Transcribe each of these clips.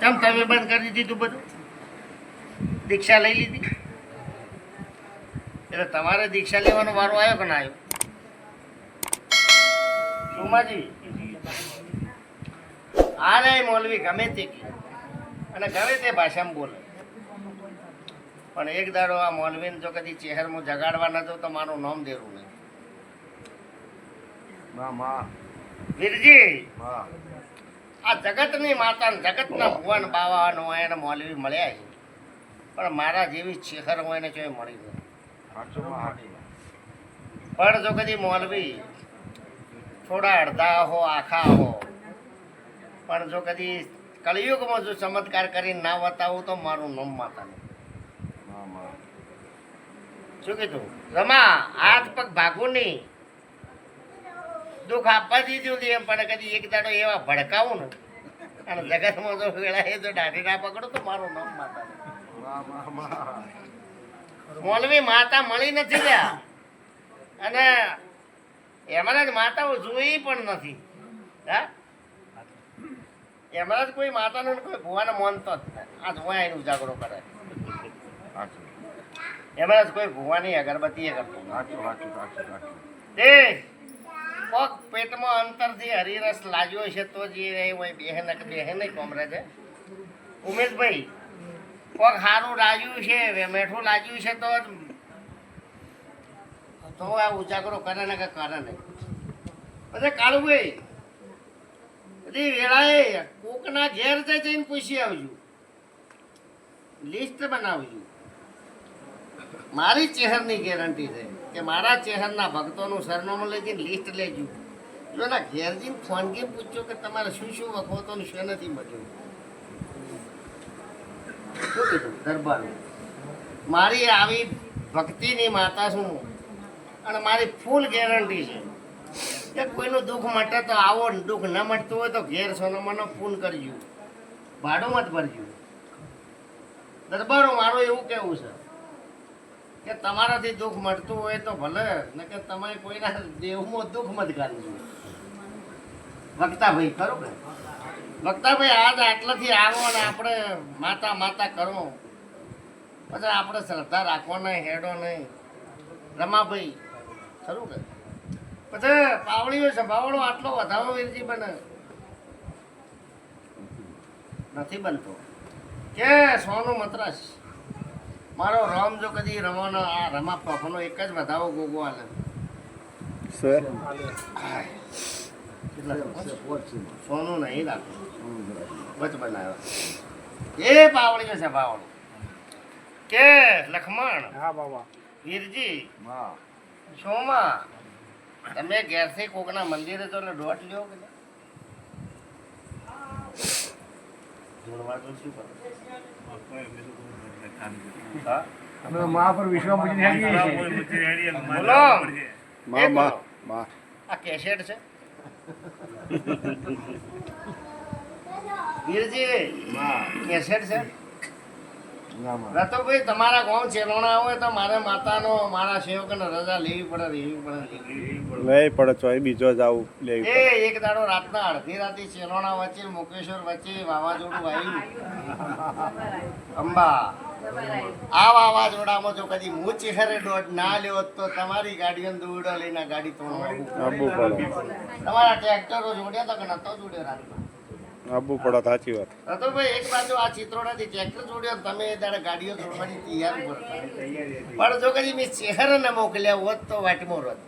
કેમ તમે બંધ કરી દીધું બધું? દીક્ષા લઈ લીધી? એટલે તમારે દીક્ષા લેવાનો વારો આવ્યો કે ના આવ્યો? સુમાજી. આ રે મોલવી ગમે તે અને ગમે તે ભાષામાં બોલે. પણ એક દાડો આ મોલવીને જો કદી ચહેરમાં જગાડવા ન તો મારું નામ દેરું નહીં. વીરજી. આ જગતની માતા જગતના ભુવન બાવાનો એને મોલવી મળ્યા છે. પણ મારા જેવી ચેહર હોય એને ચોય મળી ગયો પણ જો કદી મોલવી થોડા અડધા હો આખા હો પણ જો કદી કળિયુગમાં જો ચમત્કાર કરીને ના બતાવું તો મારું નામ માતા શું કીધું? રમા હાથ પગ ભાગું નહીં. દુઃખ આપવા દીધું હતું એમ પણ કદી એક દાડો એવા ભડકાવું ને અને જગતમાં જો વેળાએ જો દાઢી ના પકડો તો મારું નામ માતા મોલવી માતા મળી નથી ગયા અને એમાં જ માતાઓ જોઈ પણ નથી. હા? એમાં જ કોઈ માતાનો કોઈ ભુવાને માનતો જ આ જોવા એનો ઉજાગરો કરે. એમાં એમના જ કોઈ ભુવાની અગરબત્તી એ કરતો સાચું સાચું સાચું હાચું પગ પેટમાં અંતરથી હરિરસ લાગ્યો છે તો જ એ હોય બેહન બેહન કોમરે છે. ઉમેશભાઈ પગ સારું લાગ્યું છે મેઠું લાગ્યું છે તો તો આ ઉજાગરો કરે ને કે કરે નહીં. પછી કાળુભાઈ, બધી વેળાએ કોકના ઘેર જઈ જઈને પૂછી આવજો. લિસ્ટ બનાવજો. મારી ચહેરની ગેરંટી છે. કે મારા ચહેરના ભક્તોનું સરનામું લઈ લિસ્ટ લેજો જો એના ઘેર જઈને ફોન કે પૂછજો કે તમારે શું શું વખોતો શું નથી મળ્યું? શું કીધું? દરબારનું. મારી આવી ભક્તિની માતા છું અને મારી ફૂલ ગેરંટી છે કે કોઈનું દુઃખ મટે તો આવો, દુઃખ ન મટતું હોય તો ઘેર સોનામાનો ફોન કરજો. ભાડું મત ભરજો. દરબારો મારું એવું કેવું છે. કે તમારાથી દુઃખ મળતું હોય તો ભલે ને કે તમે કોઈના દેહમાં દુઃખ મત કાઢજો વક્તાભાઈ, ખરું કે? વક્તાભાઈ, આજ આટલાથી આવો અને આપણે માતા માતા કરો. પછી આપણે શ્રદ્ધા રાખવો નહીં, હેડો નહીં. રમાભાઈ, ખરું કે? પછી પાવળીઓ પાવડો આટલો વધારો વીરજી બને. નથી બનતો. કે સોનું મતરાશ મારો રમ જો કદી રમવાનો આ રમા પફનો એક જ વધાવો ગોગો આલે સર સોનું નહીં રાખવું બચ બનાવ્યો. એ પાવડીઓ છે પાવડો કે લખમણ હા બાબા. વીરજી હા શોમાં તમે ઘેરથી કોકના મંદિરે તો દોટ લ્યો કે જોડવા તો શું કરો માં પર. બોલો. આ કેસેટ છે? વીરજી માં. કેસેટ છે? રતોભાઈ તમારા ગામ ચેલોણા હોય તો મારે માતાનો મારા સેવકને રજા લેવી પડે લેવી પડે. લેવી પડે લઈ પડે ચોય બીજો જ આવું લેવી એ એક દાડો રાતના અડધી રાતે ચેલોણા વચ્ચે મુકેશ્વર વચ્ચે વાવાઝોડું આવ્યું. અંબા. આ વાવાઝોડામાં જો કદી હું ચહેરે દોટ ના લ્યો તો તમારી ગાડીઓ દોડો લઈને ગાડી તોડવા તમારા ટ્રેક્ટરો જોડ્યા તો કે નતો જોડ્યો રાતના? આબુ પડે સાચી વાત. રતનભાઈ એક બાજુ આ ચિત્રોડાથી ટ્રેક્ટર જોડ્યો તમે તારે ગાડીઓ જોડવાની તૈયાર પડતા પણ જો કદી મેં ચહેર ન મોકલ્યા હોત તો વાટમાં રોત.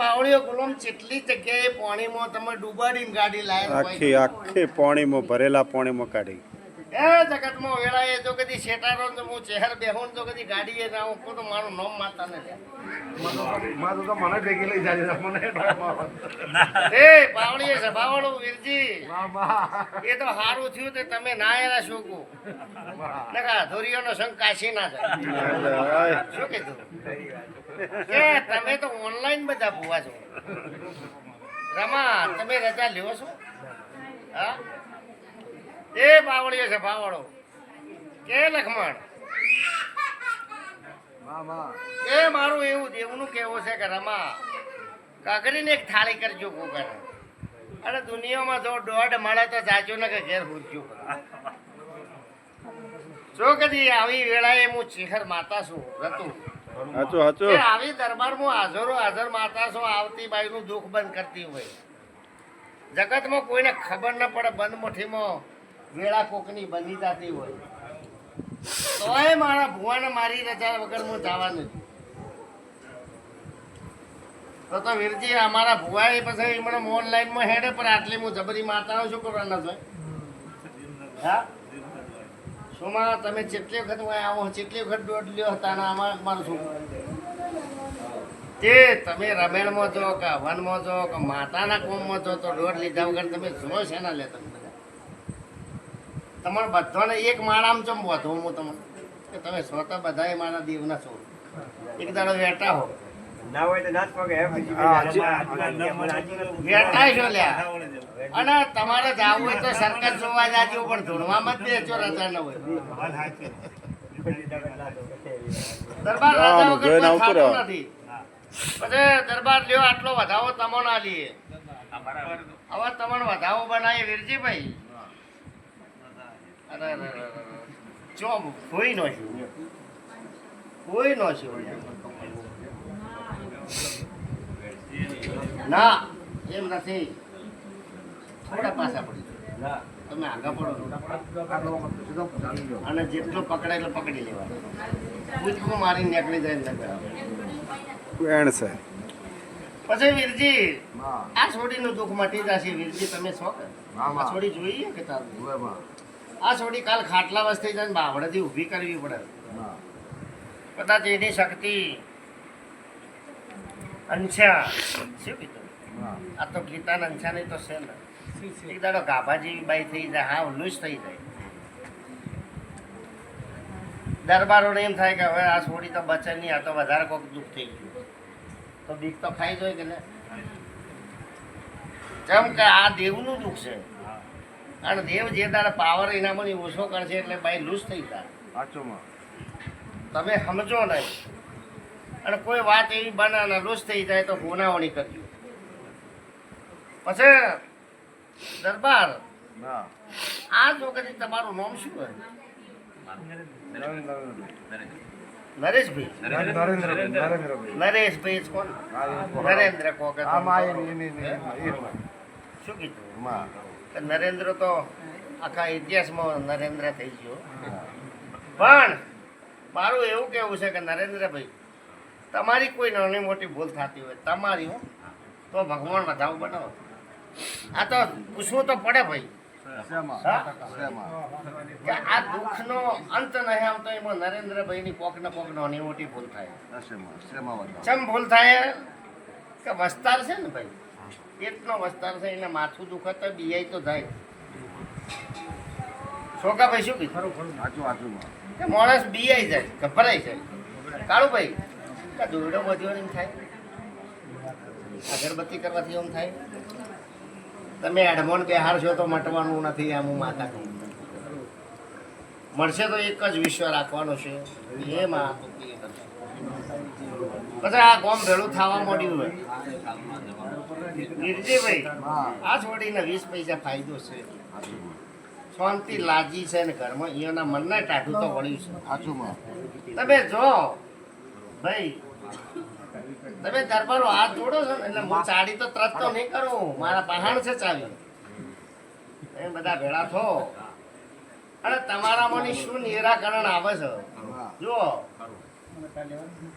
પાવડીઓ કુલમ જેટલી જગ્યાએ પાણીમાં તમે ડૂબાડીને ગાડી લાયા આખી આખી પાણીમાં ભરેલા પાણીમાં કાઢી. એ જગતમાં વેળાએ જો કદી શેટારો ને હું ચહેર બેહું તો કદી ગાડીએ ના હું તો મારું નામ માતા ને મારું તો તો મને ભેગી લઈ જાય મને એ પાવડીએ છે વીરજી. એ તો સારું થયું તે તમે ના એના શોકો. નકા ધોરીઓનો સંગ કાશી ના જાય. શું કીધું? એ તમે તો ઓનલાઈન બધા ભૂવા છો. રમા તમે રજા લ્યો છો? હા? એ બાવળીએ છે પાવડો કે લખમણ? એ મારું એવું દેવનું કેવું છે કે રમા કાકરીને એક થાળી કરજો કુકર અરે દુનિયામાં જો દોઢ મળે તો સાચો ને કે ઘેર ભૂરજ્યું જો કદી આવી વેળાએ હું ચિહર માતા છું રતું. હાચો હાચો. આવી દરબારમાં હાજરો હાજર માતા છું આવતી બાઈનું દુઃખ બંધ કરતી હોય. જગતમાં કોઈને ખબર ન પડે બંધ મુઠ્ઠીમાં વેળા કોકની બની જતી હોય. તોય મારા ભુવાને મારી રજા વગર હું જવાનું છું તો તો વીરજી, અમારા ભુવાએ પછી મને ઓનલાઈનમાં હેડે, પણ આટલી હું જબરી માતાઓ શું કરવાના છે? હા? શું માં તમે જેટલી વખત હું આવો, જેટલી વખત દોઢ લ્યો હતા અને આમાં મારું શું? તે તમે રમેણમાં જો કે વનમાં જો કે માતાના કોમમાં જો તો દોઢ લીધા વગર તમે જો છે ના લે તમે બધા તમારે બધાને એક માળામાં ચમ વધુ હું તમને કે તમે સ્વતા બધાએ મારા દેવના છો. એક દાડો વેટા હો. ના હોય તો ના પગે એમ બીજી હા, બધી હાજી- વેટા છો લ્યા. અને તમારે જાવું હોય તો સરકાર જોવા જાજો પણ ધૂણવામાં જ બેસો રજા ન હોય. દરબાર રાજા વગર જોઈને કોઈ આવતું થતું નથી. પછી દરબાર લ્યો આટલો વધાવો તમો ના લઈએ હવે તમને વધાવો બનાવી વીરજીભાઈ. અરે અરે અરે અરે. ચો કોઈ નો છું કોઈ નો છું ના એમ નથી. થોડા પાછા પડી. તમે આગળ પડો. અને જેટલો પકડાય એટલો પકડી લેવાનો. કૂદકું મારી નીકળી જાય ને છે. પછી વીરજી હા. આ છોડીનું દુઃખ મટી જશે. વીરજી તમે છો આ છોડી જોઈએ કે તારું. આ છોડી કાલ ખાટલા વસ્તી જઈને ને બાવડેથી ઊભી કરવી પડે. કદાચ એની શક્તિ અંછા શું કીધું? આ તો ગીતા અંછા નહીં તો છે? ને એક દાડો ગાભા જેવી બાઈ થઈ જાય હા જ થઈ જાય. દરબારોને એમ થાય કે હવે આ છોડી તો બચે નહીં આ તો વધારે કોઈક દુઃખ થઈ ગયું. તો બીક તો ખાઈ જોઈએ કે ને? જેમ કે આ દેવનું દુઃખ છે. કારણ દેવ જે તારે પાવર એનામાં ઓછો કરશે એટલે ભાઈ લૂસ થઈ જાય તમે સમજો નહીં. અને કોઈ વાત એવી બને અને લૂસ થઈ જાય તો ગુનાવણી કરજો પછી દરબાર. આ છોકરી તમારું નામ શું હોય? નરેશભાઈ. નરેશભાઈ કોણ? નરેન્દ્ર કહો કે હા, માં તમે એ- એ- એ- એ- એ- શું કીધું. કે નરેન્દ્ર તો આખા ઇતિહાસમાં નરેન્દ્ર થઈ ગયો. પણ મારું એવું કેવું છે કે નરેન્દ્રભાઈ તમારી કોઈ નાની મોટી ભૂલ થતી હોય તમારી હો. તો ભગવાન વધાવ બનાવો. આ તો પૂછવું તો પડે ભાઈ? કે આ દુઃખનો અંત નહીં આવતો એમાં નરેન્દ્રભાઈની કોક ને કોક નાની મોટી ભૂલ થાય. ચમ ભૂલ થાય? કે વસ્તાર છે ને ભાઈ? પેટનો વસ્તાર છે એને માથું દુખે તો બીઆઈ તો થાય છોકા ભાઈ શું કીધું સાચું સાચું કે માણસ બીઆઈ જાય ગભરાઈ જાય કાળું ભાઈ કે દોરડો વધ્યો એમ થાય? અગરબત્તી કરવાથી એમ થાય? તમે એડમોન બિહાર છો તો મટવાનું નથી આમ હું માતા કહું મળશે તો એક જ વિશ્વ રાખવાનો છે. એમાં. પછી આ ગોમ ભેળું થવા માંડ્યું હોય. ગીરજીભાઈ આ છોડીને વીસ પૈસા ફાયદો છે. શાંતિ લાજી છે ને ઘરમાં અહીંયાના મનને ટાઢું તો વળ્યું છે. સાચું તમે જો ભાઈ તમે દરબારો હાથ જોડો છો ને એટલે હું ચાડી તો તરત તો નહીં કરું. મારા પહાણ છે ચાવી. એ બધા ભેળા થો અને તમારામાંની શું નિરાકરણ આવે છે. જુઓ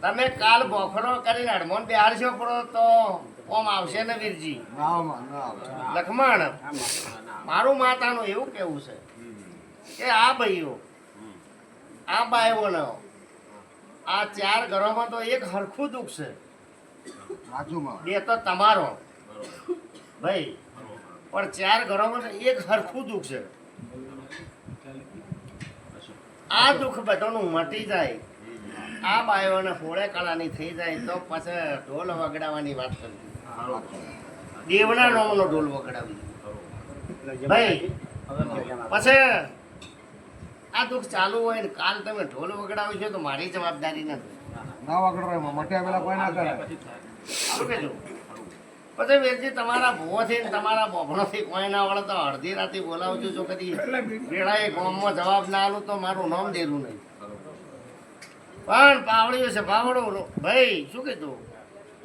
તમે કાલ બોખરો કરીને હડમોન બિહારશો પડો તો ઓમ આવશે ને વીરજી. લખમણ, મારું માતાનું એવું કેવું છે કે આ ભાઈઓ, આ બાઈઓનો આ ચાર ઘરોમાં તો એક હરખું દુઃખ છે. બે તો તમારો. ભાઈ, પણ ચાર ઘરોમાં એક હરખું દુઃખ છે. આ દુઃખ બધાનું મટી જાય. આ બાયોને ફોળે કળાની થઈ જાય તો પછી ઢોલ વગડાવવાની વાત કરવી. દેવના નામનો ઢોલ વગડાવી. ભાઈ પછી આ દુઃખ ચાલુ હોય ને કાલ તમે ઢોલ વગડાવી છો તો મારી જવાબદારી નથી. ના વગડો રે માં. મટ્યા પેલા કોઈ ના કરે. પછી વેરજી તમારા ભૂવોથી ને તમારા બોભણોથી કોઈ ના વળે તો અડધી રાતે બોલાવજો જો કદી. વેળાએ ગામમાં જવાબ ના આલું તો મારું નામ દેલું નહીં. પણ પાવડ્યું છે પાવડો ભાઈ, શું કીધું?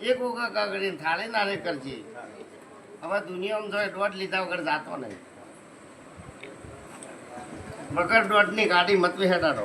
એક વખત કાગળીને થાળી નારે કરજે. હવે દુનિયામાં જો દોઢ લીધા વગર જાતો નહીં. મકર દોઢની ગાડી મતવી હેડાડો